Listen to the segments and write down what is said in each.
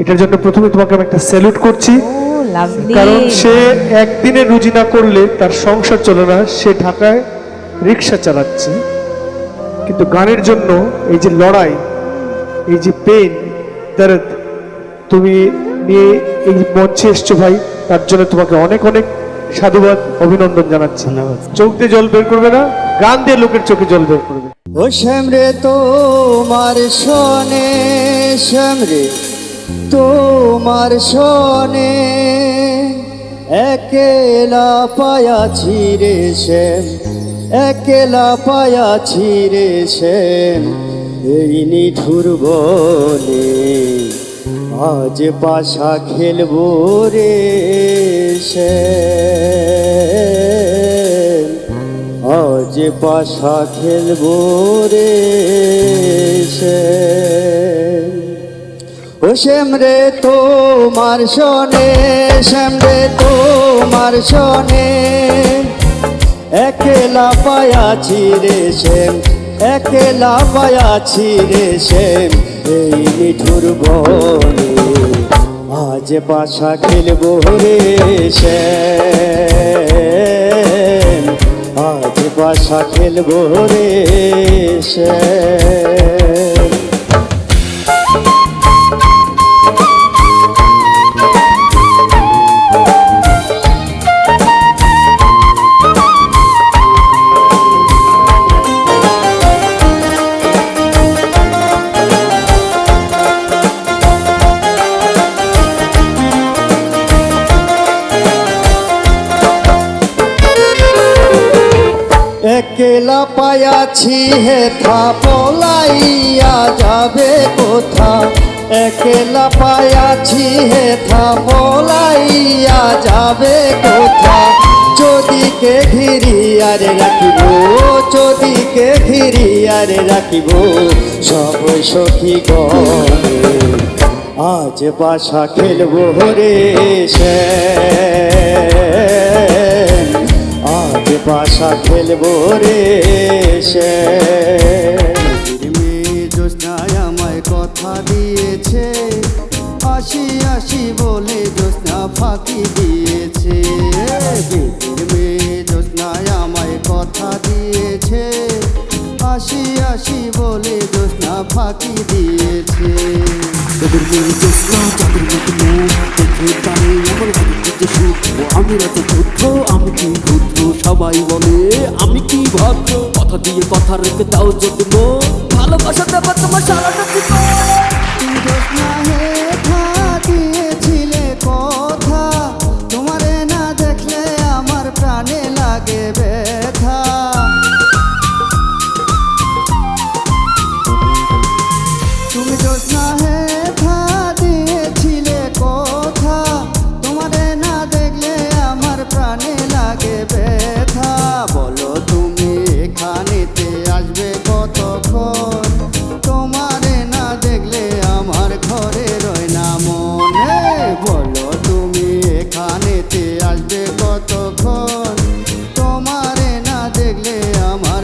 এটার জন্য প্রথমে তোমাকে আমি একটা স্যালুট করছি। কারণ সে একদিনে রুজি না করলে তার সংসার চলে না সে ঢাকায় রিক্সা চালাচ্ছে। কিন্তু গানের জন্য এই যে লড়াই এই যে পেন দরদ তুমি নিয়ে এই মঞ্চে এসছো ভাই তার জন্য তোমাকে অনেক অনেক সাধুবাদ অভিনন্দন জানাচ্ছি। চোখ দিয়ে জল বের করবে না গান দিয়ে লোকের চোখে জল বের করবে। ও শ্যামরে তোমার শোনে শ্যামরে তোমার সনে একেলা পায়াছি রে শ্যাম একেলা পায়াছি রে শ্যাম এই নিঠুর বনে আজ পাশা খেলব রে শ্যাম আজ পাশা খেলব রে শ্যাম। ও শ্যাম রে তোমার শোনে, শ্যাম রে তোমার শোনে। একলা পায়াছি রে শ্যাম, একলা পায়াছি রে শ্যাম, এই মিঠুর বনে। আজ পাশা খেলব রে শ্যাম, আজ পাশা খেলব রে শ্যাম। একলা পায়াছি হেথা পলাইয়া যাবে কোথা? একলা পায়াছি হেথা পলাইয়া যাবে কোথা? ঘিরি, আর রাখিব ঘিরি, আর রাখিব সব সখী গণে। আজ বাসা খেলব রে আজ বাসা খেলব রে জ্যোৎস্নায় আমায় কথা দিয়েছে, আসি আসি বলে জ্যোৎস্না ফাঁকি দিয়েছে। মেয়ে জ্যোৎস্নায় আমায় কথা দিয়েছে, আসি আসি বলে জ্যোৎস্না ফাঁকি দিয়েছে। তোদের মেয়ে জ্যোৎস্না যাদের মতো মুখ দেখে তারে এমন লাগে যে সুখ ও আমি রাত ক্ষুদ্র আমি কি ক্ষুদ্র সবাই কথা দিয়ে কথা রেখে দাও যত্ন ভালোবাসা দেবো তোমার সারাটা জীবন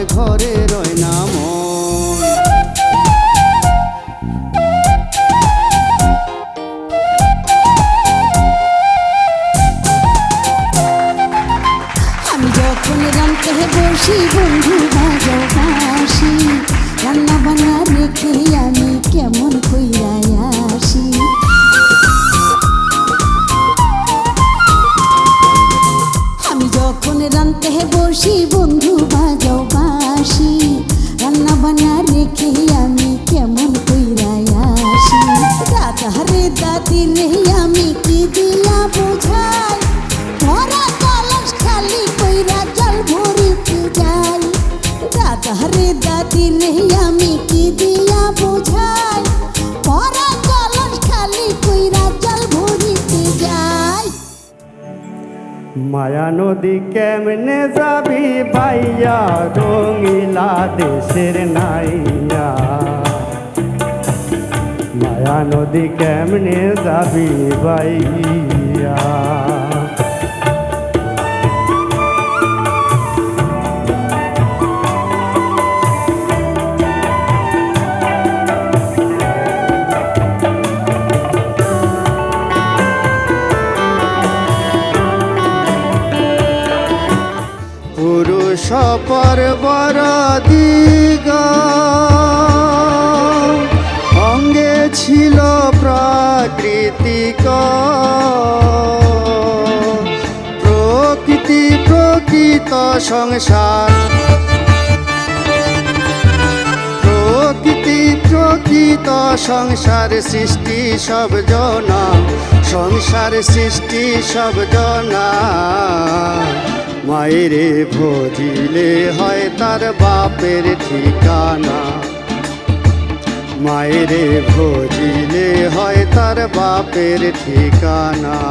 ঘরে রয় না আমি যখন রামতে বসি বন্ধু বান্না রেখে আমি কেমন কইরাই আসি? দাদারে দাদি রে আমি কি দিয়া বোঝাই? ধরা কলস খালি কইরা জল ভরিতে যাই। দাদারে দাদি রে আমি কি দিয়া বোঝাই? মায়া নদী কেমনে যাবি বাইয়া রঙিলা দেশের নাইয়া। মায়া নদী কেমনে যাবি বাইয়া সপর বর অঙ্গে ছিল প্রাকৃতিক। প্রকৃতি প্রকৃত সংসার। প্রকৃতি প্রকৃত সংসার সৃষ্টি সব জনা। সংসার সৃষ্টি সব জনা। মায়েরে ভজিলে হয় তার বাপের ঠিকানা। মায়েরে ভজিলে হয় তার বাপের ঠিকানা।